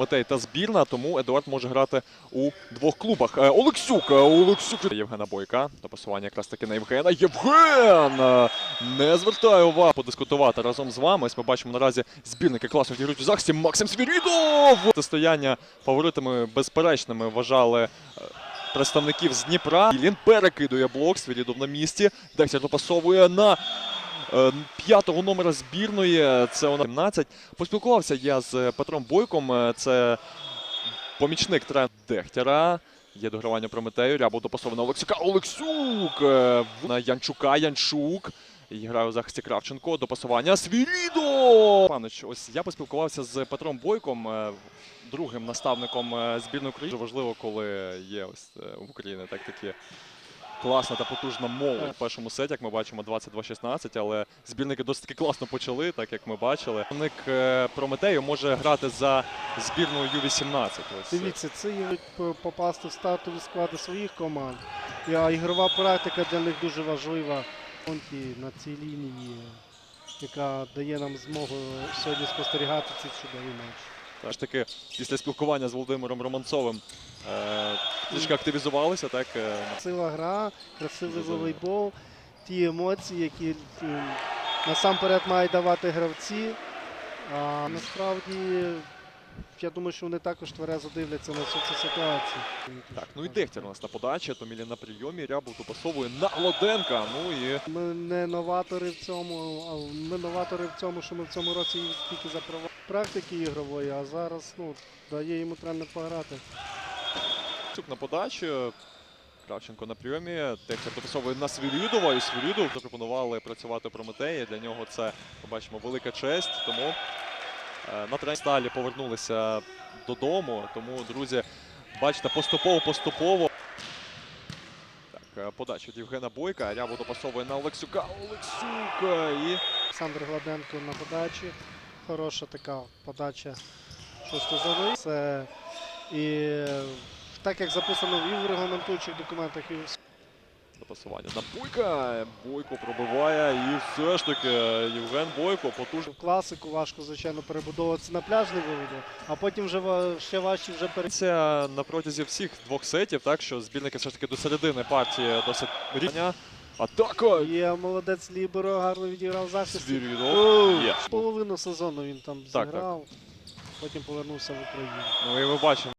Прометей та збірна, тому Едуард може грати у двох клубах. Е, Олексюк, е, Олексюк. Євгена Бойка. До пасування якраз таки на Євгена. Євген! Е, Не звертаю увагу подискутувати разом з вами. Ось ми бачимо наразі збірники класно відіграють у захисті. Максим Свірідов! Протистояння фаворитами безперечними вважали. Представників з Дніпра. Ілін перекидує блок, Свірідов на місці. Дехтяр допасовує на п'ятого номера збірної. Це у нас 17. Поспілкувався я з Петром Бойком. е, Це помічник тренера Дехтяра. Є догравання Прометею. Рябов допасовує на Олексюка. Олексюк! е, На Янчука. Янчук. І грає у захисті Кравченко. Допасування. Свірідо! Панич, ось я поспілкувався з Петром Бойком, е, другим наставником е, збірної України. Дуже важливо, коли є ось е, в Україні так такі класна та потужна молодь в першому сеті, як ми бачимо, 22-16, але збірники досить таки класно почали, так як ми бачили. Ник Прометею може грати за збірною Ю-18. Е, Дивіться, це є попасти в стартові склади своїх команд. А ігрова практика для них дуже важлива. Фронті на цій лінії, яка дає нам змогу сьогодні спостерігати ці чудові матчі. Все ж таки, після спілкування з Володимиром Романцовим е, трішки активізувалися, так? е, Красива гра, красивий волейбол, ті емоції, які насамперед мають давати гравці. А насправді, я думаю, що вони також тверезо дивляться на всю цю ситуацію. Так, ну і Дехтяр у нас на подачі, Томілі на прийомі, Рябов допасовує на Лоденка. Ну і Ми не новатори в цьому, а ми новатори в цьому, що ми в цьому році їх тільки запровадили практики ігрової, а зараз ну, дає йому тренер пограти. Цюк на подачі. Кравченко на прийомі. Дехтяр допасовує на Свірідова. І Свірідов запропонували працювати Прометеї. Для нього це, побачимо, велика честь. Тому е, на тренінг сталі повернулися додому. Тому, друзі, бачите, поступово-поступово. Так, е, подача від Євгена Бойка. Рябов допасовує на Олексюка. Олексюк! е, І Олександр Гладенко на подачі. Хороша така подача шостозони. Це і так як записано і в регламентуючих документах, і в Допасування на Бойка. Бойко пробиває. І все ж таки Євген Бойко потужний. класику важко, звичайно, перебудовуватися на пляжний волейбол, а потім вже ще важче вже перейти. На протязі всіх двох сетів, так що збірники все ж таки до середини партії досить рівня. Атака! Є молодець Ліберо, гарно відіграв захист. Свірідов. Є. Половину сезону він там так. зіграв, потім повернувся в Україну. Ну і ми бачимо.